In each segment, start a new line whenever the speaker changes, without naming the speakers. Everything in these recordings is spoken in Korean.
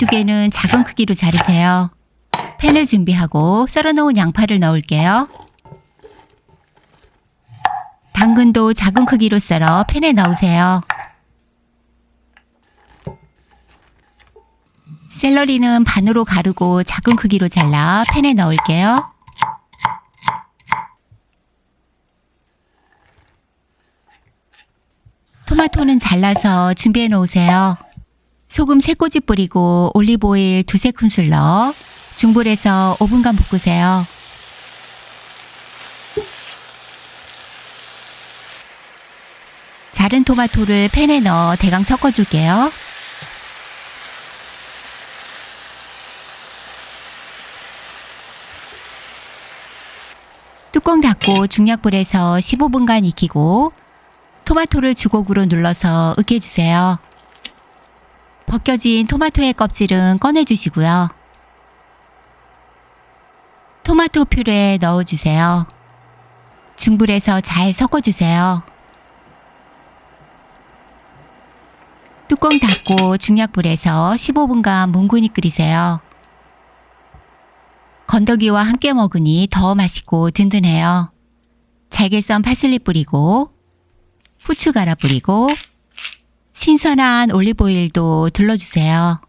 두 개는 작은 크기로 자르세요. 팬을 준비하고 썰어놓은 양파를 넣을게요. 당근도 작은 크기로 썰어 팬에 넣으세요. 샐러리는 반으로 가르고 작은 크기로 잘라 팬에 넣을게요. 토마토는 잘라서 준비해 놓으세요. 소금 3꼬집 뿌리고 올리브오일 두세 큰술 넣어 중불에서 5분간 볶으세요. 자른 토마토를 팬에 넣어 대강 섞어줄게요. 뚜껑 닫고 중약불에서 15분간 익히고 토마토를 주걱으로 눌러서 으깨주세요. 벗겨진 토마토의 껍질은 꺼내주시고요. 토마토 퓨레에 넣어주세요. 중불에서 잘 섞어주세요. 뚜껑 닫고 중약불에서 15분간 뭉근히 끓이세요. 건더기와 함께 먹으니 더 맛있고 든든해요. 잘게 썬 파슬리 뿌리고 후추 갈아 뿌리고 신선한 올리브오일도 둘러주세요.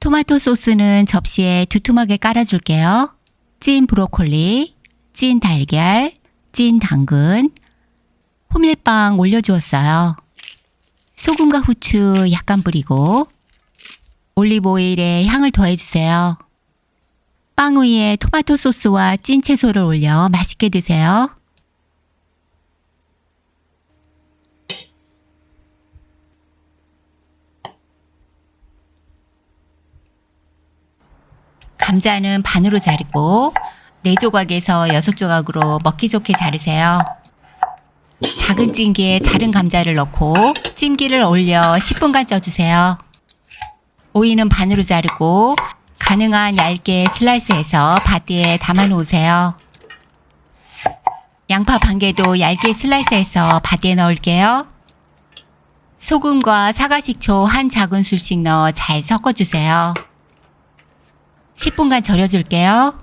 토마토 소스는 접시에 두툼하게 깔아줄게요. 찐 브로콜리, 찐 달걀, 찐 당근, 호밀빵 올려주었어요. 소금과 후추 약간 뿌리고 올리브오일에 향을 더해주세요. 빵 위에 토마토 소스와 찐 채소를 올려 맛있게 드세요. 감자는 반으로 자르고 네 조각에서 여섯 조각으로 먹기 좋게 자르세요. 작은 찜기에 자른 감자를 넣고 찜기를 올려 10분간 쪄주세요. 오이는 반으로 자르고 가능한 얇게 슬라이스해서 바디에 담아 놓으세요. 양파 반 개도 얇게 슬라이스해서 바디에 넣을게요. 소금과 사과식초 한 작은 술씩 넣어 잘 섞어주세요. 10분간 절여줄게요.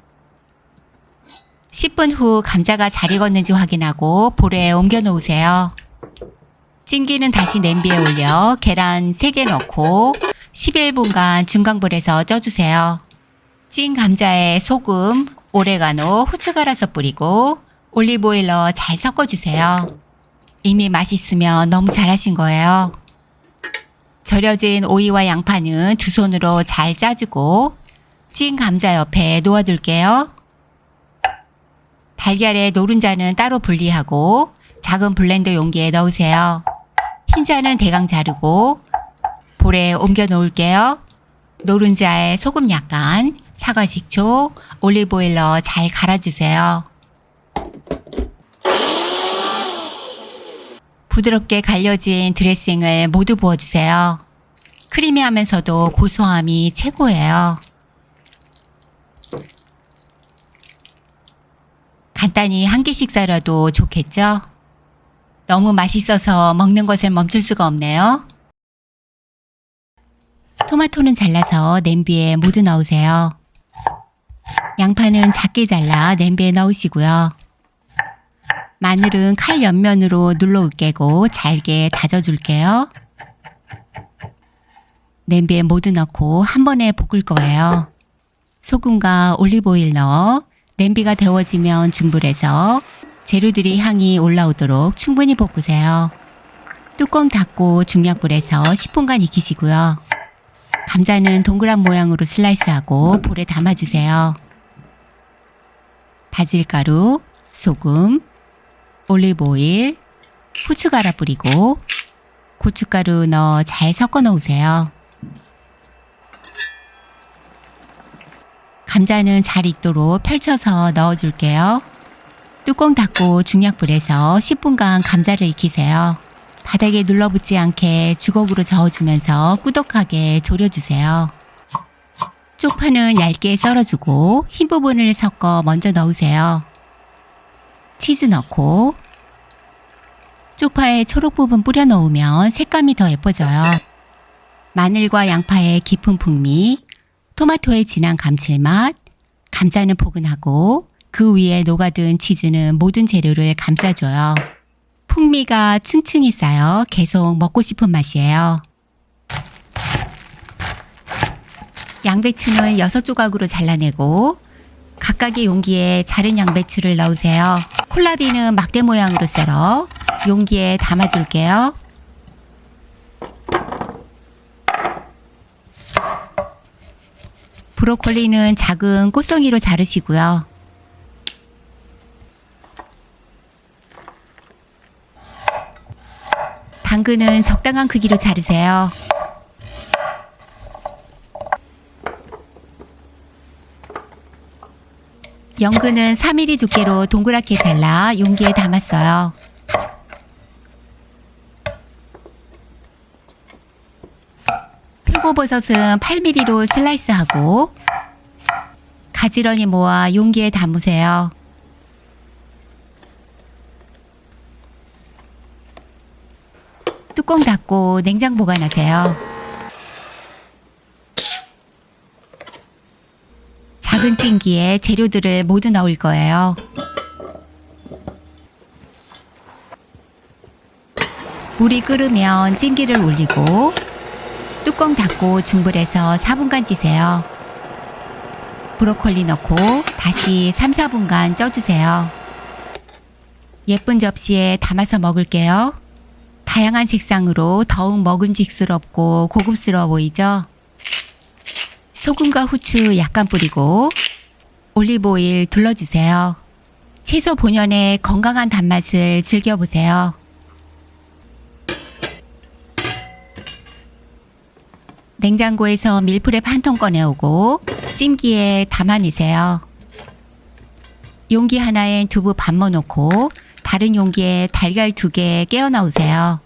10분 후 감자가 잘 익었는지 확인하고 볼에 옮겨 놓으세요. 찜기는 다시 냄비에 올려 계란 3개 넣고 11분간 중강불에서 쪄주세요. 찐 감자에 소금, 오레가노, 후추 갈아서 뿌리고 올리브오일 넣어 잘 섞어주세요. 이미 맛있으면 너무 잘하신 거예요. 절여진 오이와 양파는 두 손으로 잘 짜주고 찐 감자 옆에 놓아둘게요. 달걀의 노른자는 따로 분리하고 작은 블렌더 용기에 넣으세요. 흰자는 대강 자르고 볼에 옮겨 놓을게요. 노른자에 소금 약간, 사과 식초, 올리브오일 넣어 잘 갈아주세요. 부드럽게 갈려진 드레싱을 모두 부어주세요. 크리미하면서도 고소함이 최고예요. 간단히 한끼 식사라도 좋겠죠? 너무 맛있어서 먹는 것을 멈출 수가 없네요. 토마토는 잘라서 냄비에 모두 넣으세요. 양파는 작게 잘라 냄비에 넣으시고요. 마늘은 칼 옆면으로 눌러 으깨고 잘게 다져줄게요. 냄비에 모두 넣고 한 번에 볶을 거예요. 소금과 올리브오일 넣어 냄비가 데워지면 중불에서 재료들이 향이 올라오도록 충분히 볶으세요. 뚜껑 닫고 중약불에서 10분간 익히시고요. 감자는 동그란 모양으로 슬라이스하고 볼에 담아주세요. 바질가루, 소금, 올리브오일, 후추 갈아 뿌리고 고춧가루 넣어 잘 섞어 놓으세요. 감자는 잘 익도록 펼쳐서 넣어줄게요. 뚜껑 닫고 중약불에서 10분간 감자를 익히세요. 바닥에 눌러붙지 않게 주걱으로 저어주면서 꾸덕하게 졸여주세요. 쪽파는 얇게 썰어주고 흰 부분을 섞어 먼저 넣으세요. 치즈 넣고 쪽파에 초록 부분 뿌려 넣으면 색감이 더 예뻐져요. 마늘과 양파의 깊은 풍미, 토마토의 진한 감칠맛, 감자는 포근하고 그 위에 녹아든 치즈는 모든 재료를 감싸줘요. 풍미가 층층이 쌓여 계속 먹고 싶은 맛이에요. 양배추는 여섯 조각으로 잘라내고 각각의 용기에 자른 양배추를 넣으세요. 콜라비는 막대 모양으로 썰어 용기에 담아줄게요. 브로콜리는 작은 꽃송이로 자르시고요. 당근은 적당한 크기로 자르세요. 연근은 3mm 두께로 동그랗게 잘라 용기에 담았어요. 표고버섯은 8mm로 슬라이스하고 가지런히 모아 용기에 담으세요. 뚜껑 닫고 냉장 보관하세요. 작은 찜기에 재료들을 모두 넣을 거예요. 물이 끓으면 찜기를 올리고 뚜껑 닫고 중불에서 4분간 찌세요. 브로콜리 넣고 다시 3, 4분간 쪄주세요. 예쁜 접시에 담아서 먹을게요. 다양한 색상으로 더욱 먹음직스럽고 고급스러워 보이죠? 소금과 후추 약간 뿌리고 올리브 오일 둘러주세요. 채소 본연의 건강한 단맛을 즐겨보세요. 냉장고에서 밀프렙 한 통 꺼내오고 찜기에 담아내세요. 용기 하나에 두부 반모 넣고 다른 용기에 달걀 두 개 깨어 넣으세요.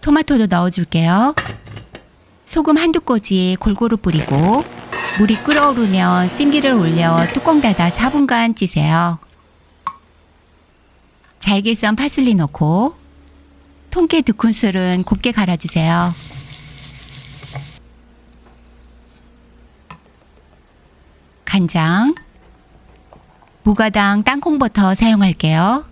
토마토도 넣어줄게요. 소금 한두 꼬지 골고루 뿌리고 물이 끓어오르면 찜기를 올려 뚜껑 닫아 4분간 찌세요. 잘게 썬 파슬리 넣고 통깨 두 큰술은 곱게 갈아주세요. 간장, 무가당 땅콩버터 사용할게요.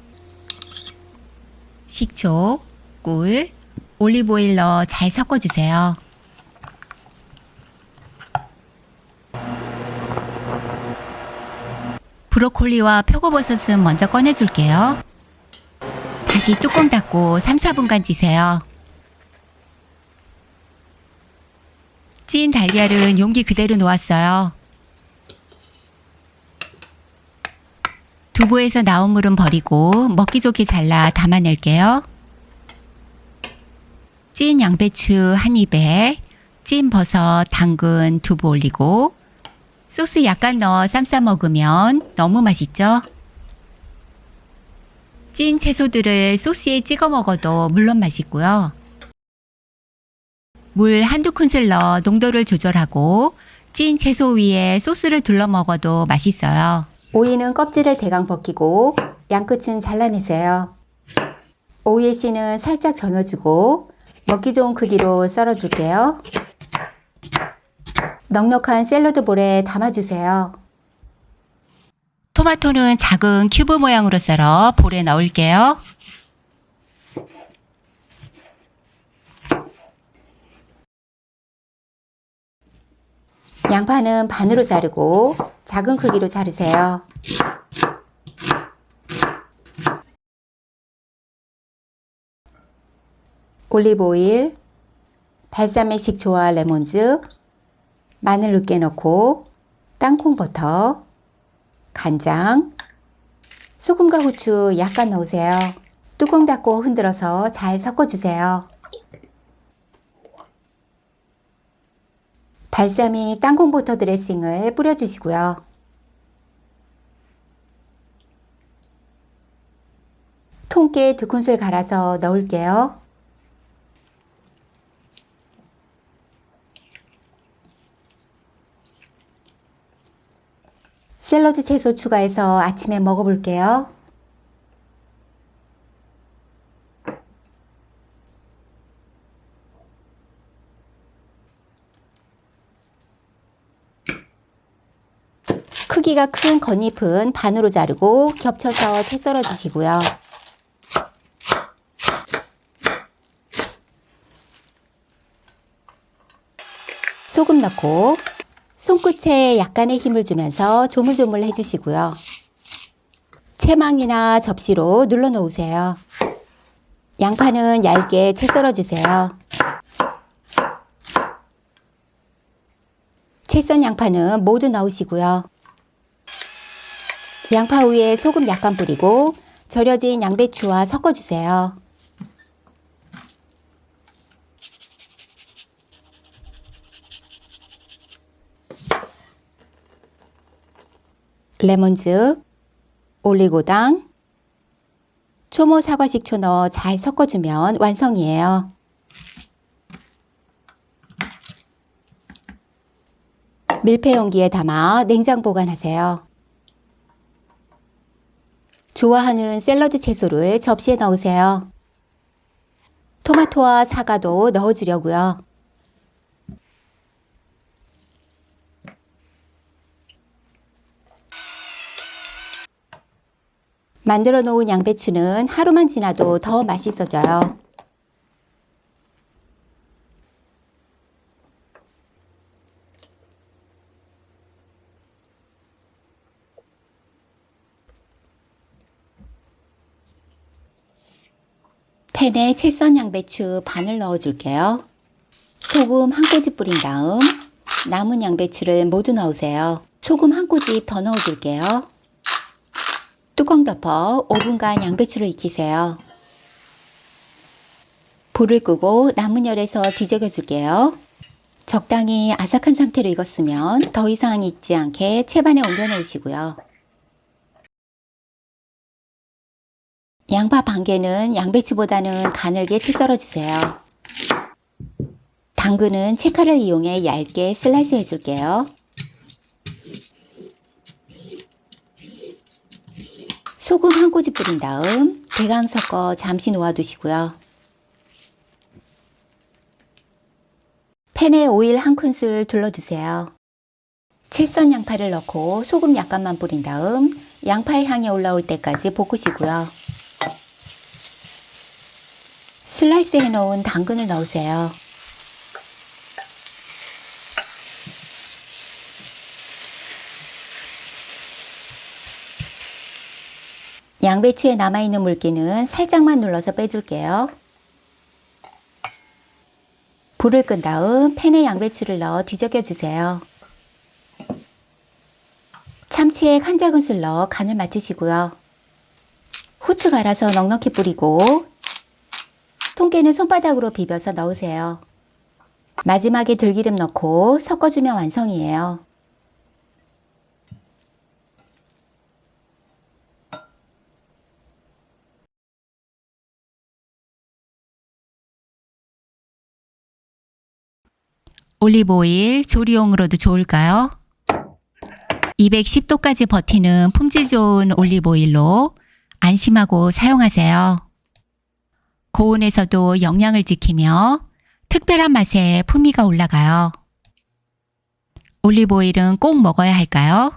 식초, 꿀, 올리브오일 넣어 잘 섞어주세요. 브로콜리와 표고버섯은 먼저 꺼내줄게요. 다시 뚜껑 닫고 3, 4분간 찌세요. 찐 달걀은 용기 그대로 놓았어요. 두부에서 나온 물은 버리고 먹기 좋게 잘라 담아낼게요. 찐 양배추 한 입에 찐 버섯, 당근, 두부 올리고 소스 약간 넣어 쌈싸 먹으면 너무 맛있죠? 찐 채소들을 소스에 찍어 먹어도 물론 맛있고요. 물 한두 큰술 넣어 농도를 조절하고 찐 채소 위에 소스를 둘러 먹어도 맛있어요. 오이는 껍질을 대강 벗기고 양끝은 잘라내세요. 오이의 씨는 살짝 점여주고 먹기 좋은 크기로 썰어줄게요. 넉넉한 샐러드 볼에 담아주세요. 토마토는 작은 큐브 모양으로 썰어 볼에 넣을게요. 양파는 반으로 자르고 작은 크기로 자르세요. 올리브 오일, 발사믹 식초와 레몬즙, 마늘 으깨 넣고 땅콩 버터, 간장, 소금과 후추 약간 넣으세요. 뚜껑 닫고 흔들어서 잘 섞어주세요. 발사믹 땅콩 버터 드레싱을 뿌려주시고요. 통깨 두 큰술 갈아서 넣을게요. 샐러드 채소 추가해서 아침에 먹어볼게요.
크기가 큰 겉잎은 반으로 자르고 겹쳐서 채 썰어 주시고요. 소금 넣고 손끝에 약간의 힘을 주면서 조물조물 해주시고요. 채망이나 접시로 눌러 놓으세요. 양파는 얇게 채 썰어 주세요. 채 썬 양파는 모두 넣으시고요. 양파 위에 소금 약간 뿌리고 절여진 양배추와 섞어 주세요. 레몬즙, 올리고당, 초모 사과 식초 넣어 잘 섞어주면 완성이에요. 밀폐 용기에 담아 냉장 보관하세요. 좋아하는 샐러드 채소를 접시에 넣으세요. 토마토와 사과도 넣어주려고요. 만들어 놓은 양배추는 하루만 지나도 더 맛있어져요. 팬에 채썬 양배추 반을 넣어줄게요. 소금 한 꼬집 뿌린 다음 남은 양배추를 모두 넣으세요. 소금 한 꼬집 더 넣어줄게요. 뚜껑 덮어 5분간 양배추를 익히세요. 불을 끄고 남은 열에서 뒤적여 줄게요. 적당히 아삭한 상태로 익었으면 더 이상 익지 않게 채반에 옮겨 놓으시고요. 양파 반 개는 양배추보다는 가늘게 채 썰어 주세요. 당근은 채칼을 이용해 얇게 슬라이스 해줄게요. 소금 한 꼬집 뿌린 다음 대강 섞어 잠시 놓아두시고요. 팬에 오일 한 큰술 둘러주세요. 채썬 양파를 넣고 소금 약간만 뿌린 다음 양파의 향이 올라올 때까지 볶으시고요. 슬라이스 해놓은 당근을 넣으세요. 양배추에 남아있는 물기는 살짝만 눌러서 빼줄게요. 불을 끈 다음 팬에 양배추를 넣어 뒤적여 주세요. 참치액 한 작은술 넣어 간을 맞추시고요. 후추 갈아서 넉넉히 뿌리고 통깨는 손바닥으로 비벼서 넣으세요. 마지막에 들기름 넣고 섞어주면 완성이에요.
올리브오일 조리용으로도 좋을까요? 210도까지 버티는 품질 좋은 올리브오일로 안심하고 사용하세요. 고온에서도 영양을 지키며 특별한 맛에 풍미가 올라가요. 올리브오일은 꼭 먹어야 할까요?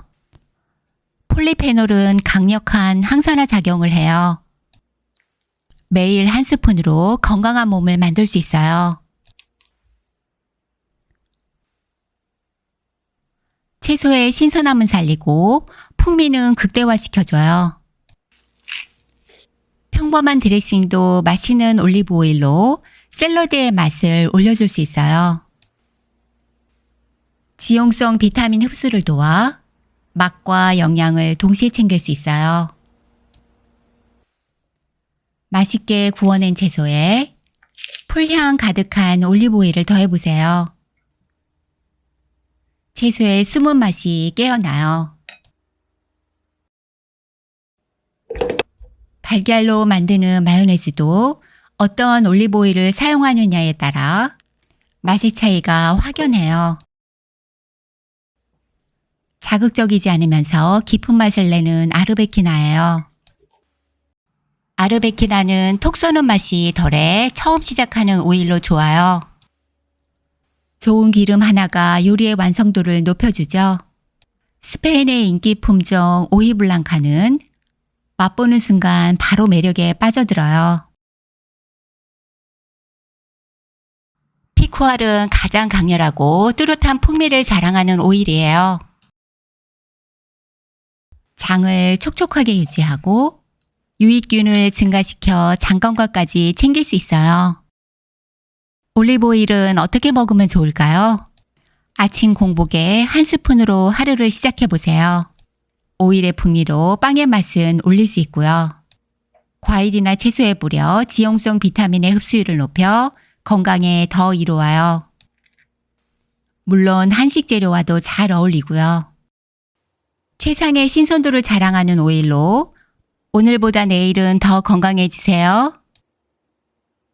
폴리페놀은 강력한 항산화 작용을 해요. 매일 한 스푼으로 건강한 몸을 만들 수 있어요. 채소의 신선함은 살리고 풍미는 극대화시켜줘요. 평범한 드레싱도 맛있는 올리브 오일로 샐러드의 맛을 올려줄 수 있어요. 지용성 비타민 흡수를 도와 맛과 영양을 동시에 챙길 수 있어요. 맛있게 구워낸 채소에 풀향 가득한 올리브 오일을 더해보세요. 채소의 숨은 맛이 깨어나요. 달걀로 만드는 마요네즈도 어떤 올리브오일을 사용하느냐에 따라 맛의 차이가 확연해요. 자극적이지 않으면서 깊은 맛을 내는 아르베키나예요. 아르베키나는 톡 쏘는 맛이 덜해 처음 시작하는 오일로 좋아요. 좋은 기름 하나가 요리의 완성도를 높여주죠. 스페인의 인기 품종 오이블랑카는 맛보는 순간 바로 매력에 빠져들어요. 피쿠알은 가장 강렬하고 뚜렷한 풍미를 자랑하는 오일이에요. 장을 촉촉하게 유지하고 유익균을 증가시켜 장 건강까지 챙길 수 있어요. 올리브 오일은 어떻게 먹으면 좋을까요? 아침 공복에 한 스푼으로 하루를 시작해 보세요. 오일의 풍미로 빵의 맛은 올릴 수 있고요. 과일이나 채소에 뿌려 지용성 비타민의 흡수율을 높여 건강에 더 이로와요. 물론 한식 재료와도 잘 어울리고요. 최상의 신선도를 자랑하는 오일로 오늘보다 내일은 더 건강해지세요.